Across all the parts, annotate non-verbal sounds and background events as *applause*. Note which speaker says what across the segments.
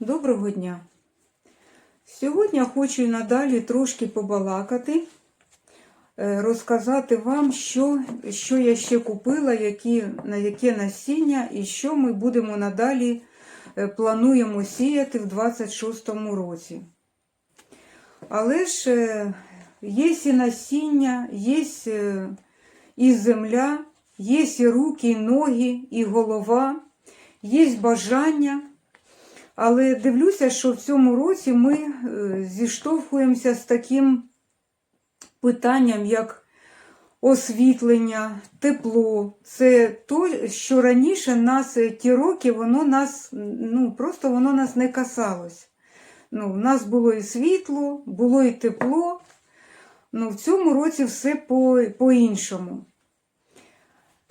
Speaker 1: Доброго дня! Сьогодні хочу і надалі трошки побалакати, е, розказати вам, що, що я ще купила, які, на яке насіння і що ми будемо надалі е, плануємо сіяти в 26-му році. Але ж е, є і насіння, є і земля, є і руки, і ноги, і голова, є бажання. Але дивлюся, що в цьому році ми е, зіштовхуємося з таким питанням, як освітлення, тепло. Це то, що раніше нас е, ті роки, воно нас, ну просто воно нас не касалось. Ну, в нас було і світло, було і тепло. Ну, в цьому році все по- по-іншому.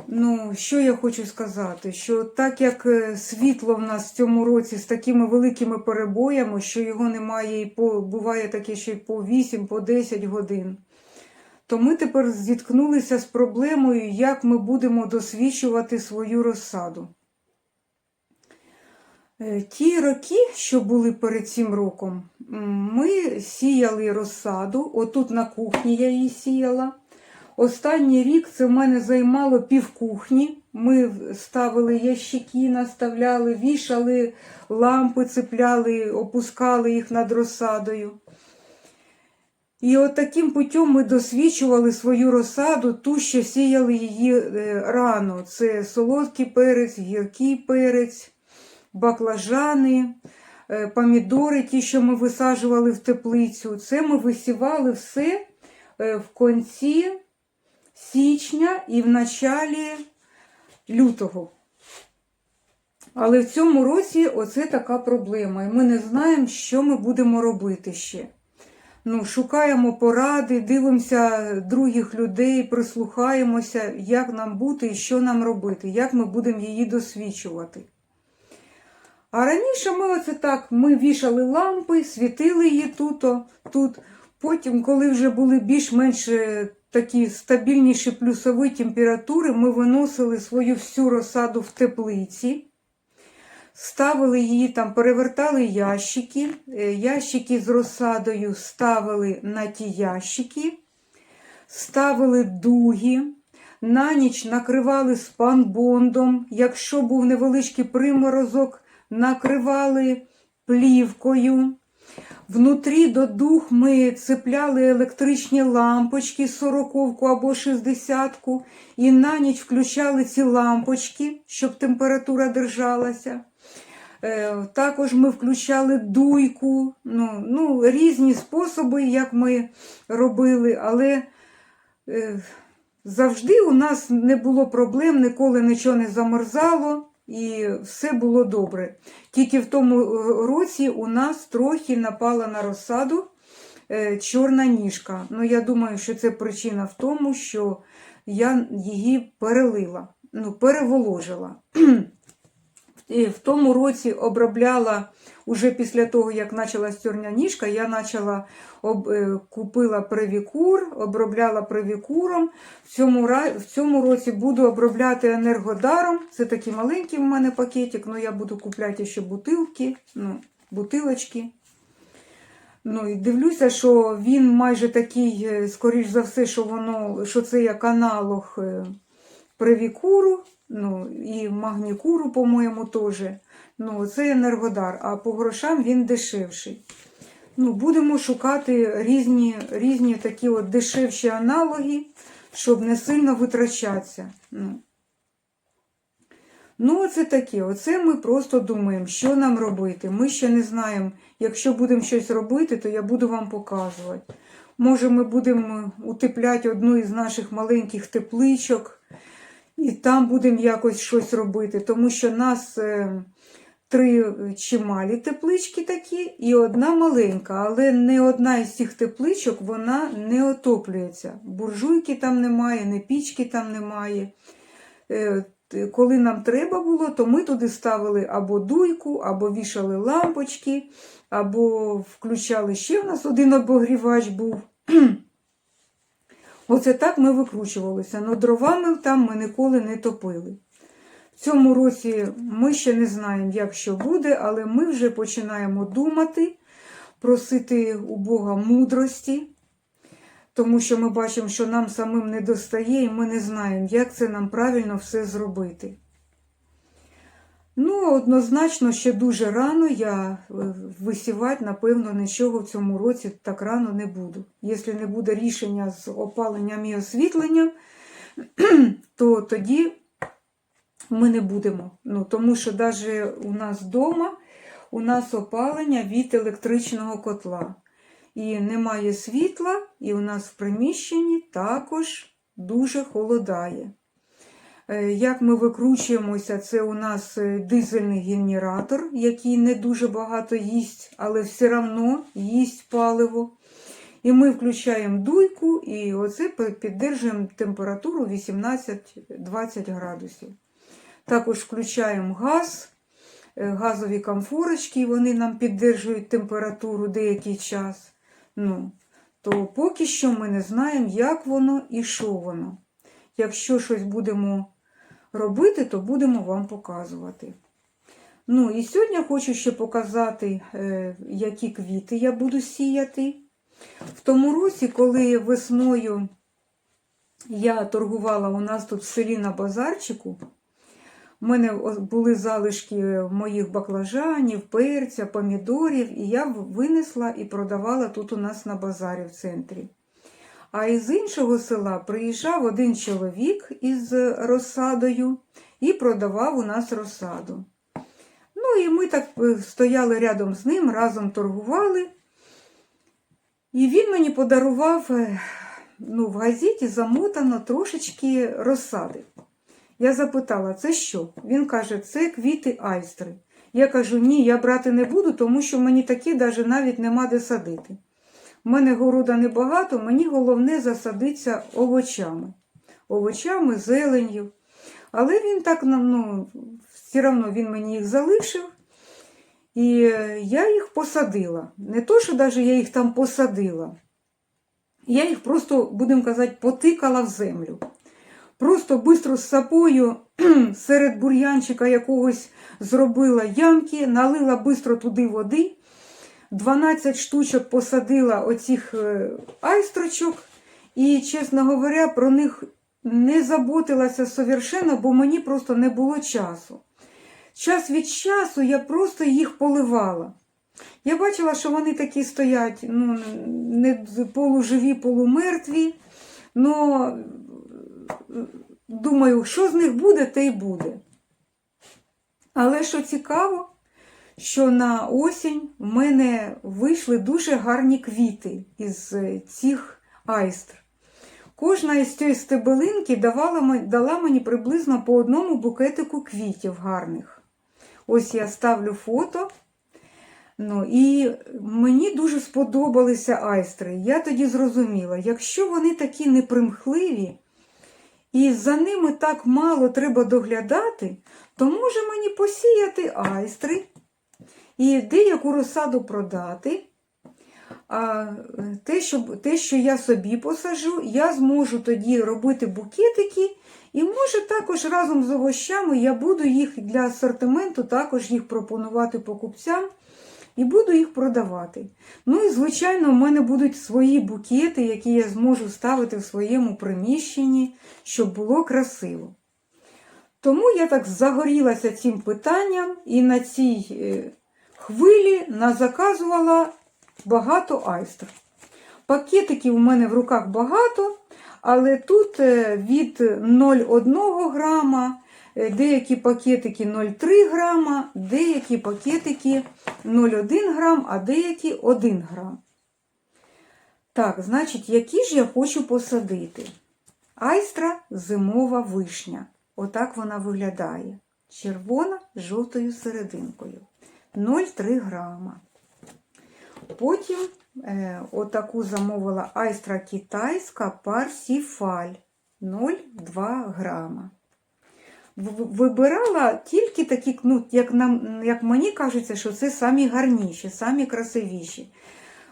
Speaker 1: Ну, що я хочу сказати? Що так як е, світло в нас в цьому році з такими великими перебоями, що його немає і по буває таке, що й по 8, по 10 годин, то ми тепер зіткнулися з проблемою, як ми будемо досвідчувати свою розсаду. Е, Ті роки, що були перед цим роком, ми сіяли розсаду. Отут на кухні я її сіяла. Останній рік це в мене займало півкухні. Ми ставили ящики, наставляли, вішали лампи, цепляли, опускали їх над розсадою. І от таким путем ми досвідчували свою розсаду, ту, що сіяли її е, рано. Це солодкий перець, гіркий перець, баклажани, е, помідори, ті, що ми висаджували в теплицю. Це ми висівали все е, в кінці січня і в началі лютого. Але в цьому році оце така проблема. І ми не знаємо, що ми будемо робити ще. Ну, шукаємо поради, дивимося других людей, прислухаємося, як нам бути і що нам робити, як ми будемо її досвідчувати. А раніше ми оце так, ми вішали лампи, світили її тут, тут. Потім, коли вже були більш-менш е, такі стабільніші плюсові температури, ми виносили свою всю розсаду в теплиці, ставили її там, перевертали ящики, е, ящики з розсадою ставили на ті ящики, ставили дуги. На ніч накривали спанбондом. Якщо був невеличкий приморозок, накривали плівкою. Внутрі до дух ми цепляли електричні лампочки 40 або 60 і на ніч включали ці лампочки, щоб температура держалася. Е, Також ми включали дуйку, ну, ну, різні способи, як ми робили, але е, завжди у нас не було проблем, ніколи нічого не замерзало і все було добре. Тільки в тому е, році у нас трохи напала на розсаду е, чорна ніжка. Ну, я думаю, що це причина в тому, що я її перелила, ну, переволожила. *clears throat* В тому році обробляла, уже після того, як почалась чорна ніжка, я почала об, е, купила привікур, обробляла привікуром. В цьому, в цьому році буду обробляти енергодаром. Це такий маленький в мене пакетик, але я буду купляти ще бутилки, ну, бутилочки. Ну і дивлюся, що він майже такий, е, скоріш за все, що воно, що це як аналог е, привікуру, ну і магнікуру, по-моєму, теж. Ну, це енергодар, а по грошам він дешевший. Ну, будемо шукати різні, різні такі от дешевші аналоги, щоб не сильно витрачатися. Ну. Ну, оце таке. Оце ми просто думаємо, що нам робити. Ми ще не знаємо. Якщо будемо щось робити, то я буду вам показувати. Може, ми будемо утепляти одну із наших маленьких тепличок, і там будемо якось щось робити, тому що нас е, три чималі теплички такі і одна маленька, але не одна із цих тепличок вона не отоплюється. Буржуйки там немає, не пічки там немає. Е, Коли нам треба було, то ми туди ставили або дуйку, або вішали лампочки, або включали ще в нас один обогрівач був. Оце так ми викручувалися. Но дровами там ми ніколи не топили. В цьому році ми ще не знаємо, як що буде, але ми вже починаємо думати, просити у Бога мудрості, тому що ми бачимо, що нам самим не достає, і ми не знаємо, як це нам правильно все зробити. Ну, однозначно, ще дуже рано я е, висівати, напевно, нічого в цьому році так рано не буду. Якщо не буде рішення з опаленням і освітленням, *clears throat* то тоді ми не будемо. Ну, тому що навіть у нас вдома у нас опалення від електричного котла. І немає світла, і у нас в приміщенні також дуже холодає. Е, Як ми викручуємося, це у нас е, дизельний генератор, який не дуже багато їсть, але все одно їсть паливо. І ми включаємо дуйку і оце піддержуємо температуру 18-20 градусів. Також включаємо газ, е, газові комфорочки, вони нам піддержують температуру деякий час. Ну, то поки що ми не знаємо, як воно і що воно. Якщо щось будемо робити, то будемо вам показувати. Ну і сьогодні хочу ще показати, е, які квіти я буду сіяти. В тому році, коли весною я торгувала у нас тут в селі на базарчику, у мене були залишки моїх баклажанів, перця, помідорів, і я винесла і продавала тут у нас на базарі в центрі. А із іншого села приїжджав один чоловік із розсадою і продавав у нас розсаду. Ну і ми так е, стояли рядом з ним, разом торгували. І він мені подарував е, ну, в газеті замотано трошечки розсади. Я запитала, це що? Він каже, це квіти айстри. Я кажу, ні, я брати не буду, тому що мені такі навіть навіть нема де садити. У мене города небагато, мені головне засадитися овочами. Овочами, зеленью. Але він так, ну, все одно він мені їх залишив. І я їх посадила. Не то, що навіть я їх там посадила. Я їх просто, будемо казати, потикала в землю. Просто бистро з сапою *clears throat* серед бур'янчика якогось зробила ямки, налила бистро туди води. 12 штучок посадила оцих е, айстрочок, і, чесно говоря, про них не заботилася совершенно, бо мені просто не було часу. Час від часу я просто їх поливала. Я бачила, що вони такі стоять, ну, не полуживі, полумертві. Но думаю, що з них буде, те й буде. Але що цікаво, що на осінь в мене вийшли дуже гарні квіти із е, цих айстр. Кожна із цієї стебелинки давала, дала мені приблизно по одному букетику квітів гарних. Ось я ставлю фото. Ну, і мені дуже сподобалися айстри. Я тоді зрозуміла, якщо вони такі непримхливі, і за ними так мало треба доглядати, то може мені посіяти айстри і деяку розсаду продати. А те, що, те, що я собі посажу, я зможу тоді робити букетики. І може також разом з овощами я буду їх для асортименту також їх пропонувати покупцям і буду їх продавати. Ну і, звичайно, в мене будуть свої букети, які я зможу ставити в своєму приміщенні, щоб було красиво. Тому я так загорілася цим питанням і на цій е, хвилі назаказувала багато айстр. Пакетиків у мене в руках багато, але тут е, від 0,1 грама, е, деякі пакетики 0,3 грама, деякі пакетики 0,1 грам, а деякі 1 грам. Так, значить, які ж я хочу посадити? Айстра зимова вишня. Отак вона виглядає. Червона з жовтою серединкою. 0,3 грама. Потім е, отаку замовила айстра китайська парсіфаль 0,2 грама. Вибирала тільки такі, ну, як, нам, як мені кажеться, що це самі гарніші, самі красивіші.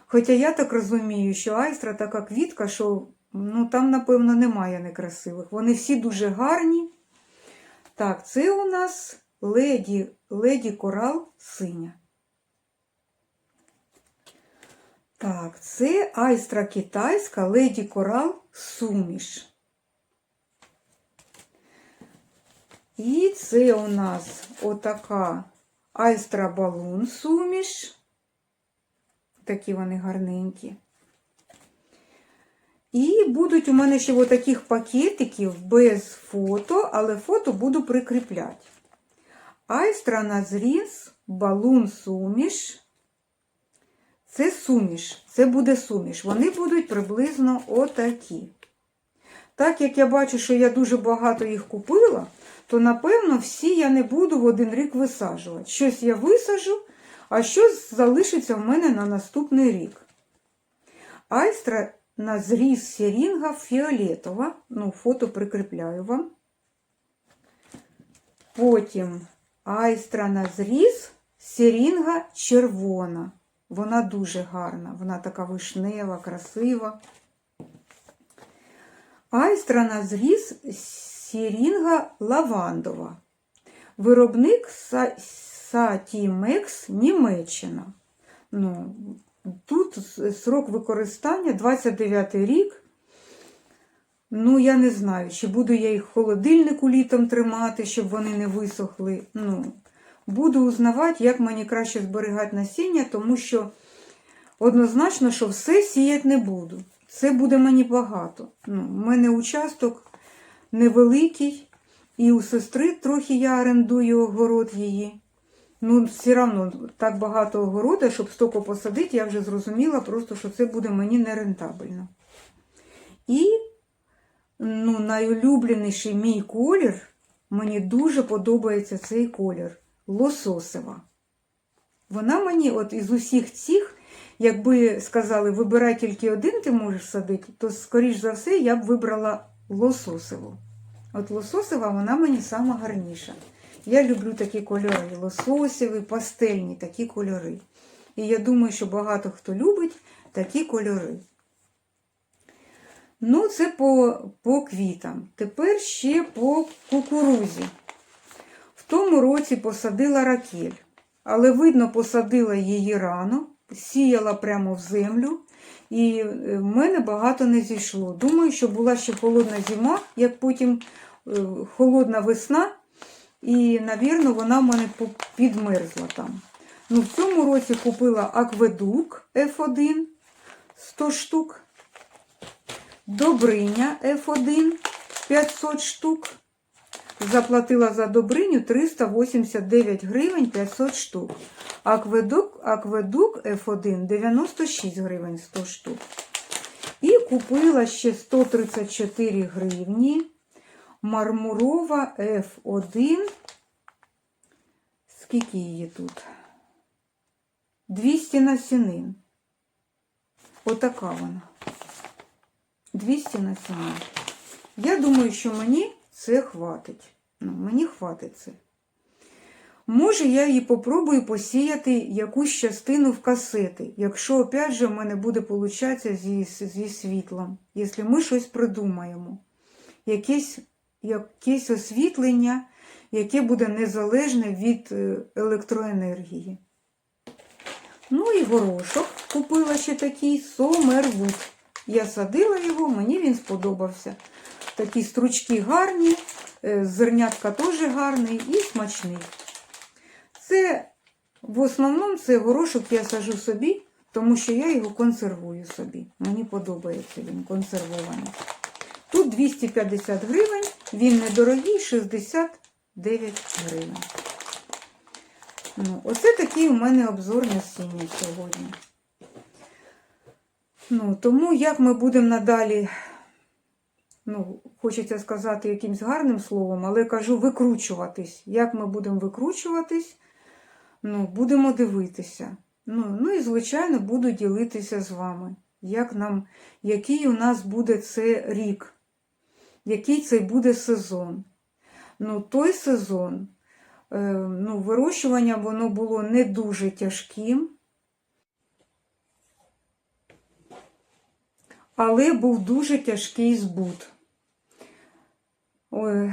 Speaker 1: Хоча я так розумію, що айстра така квітка, що ну, там, напевно, немає некрасивих. Вони всі дуже гарні. Так, це у нас леді, леді корал синя. Так, це айстра китайська леді корал суміш. І це у нас отака айстра балун суміш. Такі вони гарненькі. І будуть у мене ще отаких пакетиків без фото, але фото буду прикріпляти. Айстра на зріз, балун суміш. Це суміш, це буде суміш. Вони будуть приблизно отакі. Так як я бачу, що я дуже багато їх купила, то напевно всі я не буду в один рік висаджувати. Щось я висажу, а щось залишиться в мене на наступний рік. Айстра на зріз сірінга фіолетова. Ну, фото прикріпляю вам. Потім айстра на зріз сірінга червона. Вона дуже гарна, вона така вишнева, красива. Айстра на зріз сірінга лавандова. Виробник Сатімекс Німеччина. Ну, тут срок використання 29 рік. Ну, я не знаю, чи буду я їх в холодильнику літом тримати, щоб вони не висохли. Ну, Буду узнавати, як мені краще зберігати насіння, тому що однозначно, що все сіяти не буду. Це буде мені багато. Ну, У мене участок невеликий, і у сестри трохи я орендую огород її. Ну, все одно так багато огорода, щоб стоку посадити, я вже зрозуміла, просто що це буде мені нерентабельно. І ну, найулюбленіший мій колір, мені дуже подобається цей колір лососева. Вона мені, от із усіх цих, якби сказали, вибирай тільки один, ти можеш садити, то, скоріш за все, я б вибрала лососеву. От лососева, вона мені сама гарніша. Я люблю такі кольори. Лососеві, пастельні такі кольори. І я думаю, що багато хто любить такі кольори. Ну, це по, по квітам. Тепер ще по кукурузі. В тому році посадила ракель, але, видно, посадила її рано, сіяла прямо в землю, і в мене багато не зійшло. Думаю, що була ще холодна зима, як потім е, холодна весна, і, навірно, вона в мене підмерзла там. Ну, В цьому році купила акведук F1 100 штук, Добриня F1 500 штук. Заплатила за Добриню 389 гривень 500 штук. Акведук, акведук F1 96 гривень 100 штук. І купила ще 134 гривні. Мармурова F1. Скільки її тут? 200 насінин. Отака вона. 200 насінин. Я думаю, що мені це хватить. Ну, Мені хватить це. Може, я її попробую посіяти якусь частину в касети, якщо, опять же, в мене буде получатися зі, зі світлом, якщо ми щось придумаємо. Якесь, якесь освітлення, яке буде незалежне від е, електроенергії. Ну і горошок купила ще такий Сомервуд. Я садила його, мені він сподобався. Такі стручки гарні, е, зернятка теж гарний і смачний. Це в основному це горошок я сажу собі, тому що я його консервую собі. Мені подобається він консервований. Тут 250 гривень, він недорогий, 69 гривень. Ну, Оце такий у мене обзор насіння сьогодні. Ну, Тому як ми будемо надалі, ну, хочеться сказати якимсь гарним словом, але кажу викручуватись. Як ми будемо викручуватись, ну, будемо дивитися. Ну, ну і, звичайно, буду ділитися з вами, як нам, який у нас буде це рік, який це буде сезон. Ну, той сезон, е, ну, вирощування воно було не дуже тяжким. Але був дуже тяжкий збут. Ой,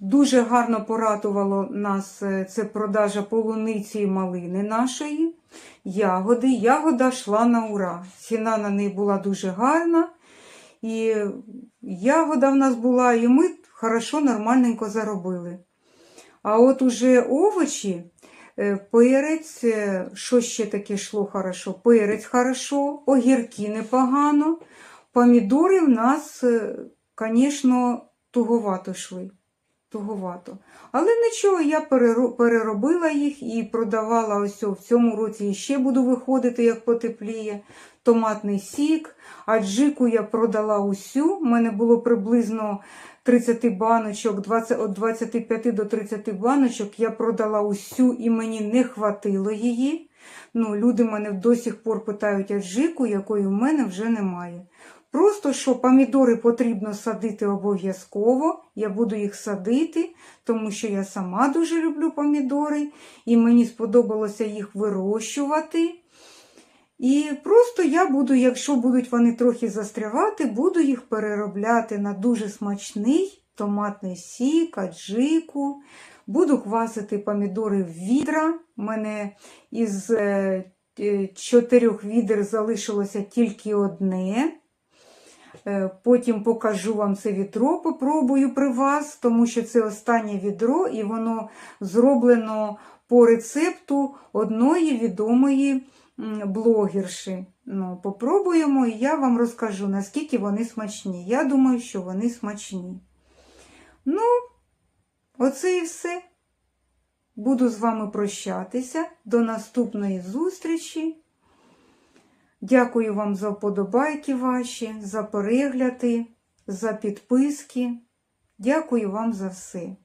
Speaker 1: Дуже гарно порадувало нас е, це продажа полуниці і малини нашої, ягоди. Ягода йшла на ура. Ціна на неї була дуже гарна. І ягода в нас була, і ми хорошо, нормальненько заробили. А от уже овочі, перець, е, що ще таке йшло хорошо? Перець хорошо, огірки непогано. Помідори в нас, звісно, туговато йшли. Туговато. Але нічого, я переробила їх і продавала ось в цьому році ще буду виходити, як потепліє. Томатний сік, аджику я продала усю. У мене було приблизно 30 баночок, 20, від 25 до 30 баночок. Я продала усю і мені не хватило її. Ну, люди мене до сих пор питають аджику, якої в мене вже немає. Просто що помідори потрібно садити обов'язково. Я буду їх садити, тому що я сама дуже люблю помідори, і мені сподобалося їх вирощувати. І просто я буду, якщо будуть вони трохи застрягати, буду їх переробляти на дуже смачний томатний сік, аджику. Буду квасити помідори в відра. У мене із е, чотирьох відер залишилося тільки одне. Е, Потім покажу вам це відро, попробую при вас, тому що це останнє відро, і воно зроблено по рецепту одної відомої блогерші. Ну, попробуємо, і я вам розкажу, наскільки вони смачні. Я думаю, що вони смачні. Ну, оце і все. Буду з вами прощатися. До наступної зустрічі. Дякую вам за вподобайки ваші, за перегляди, за підписки. Дякую вам за все.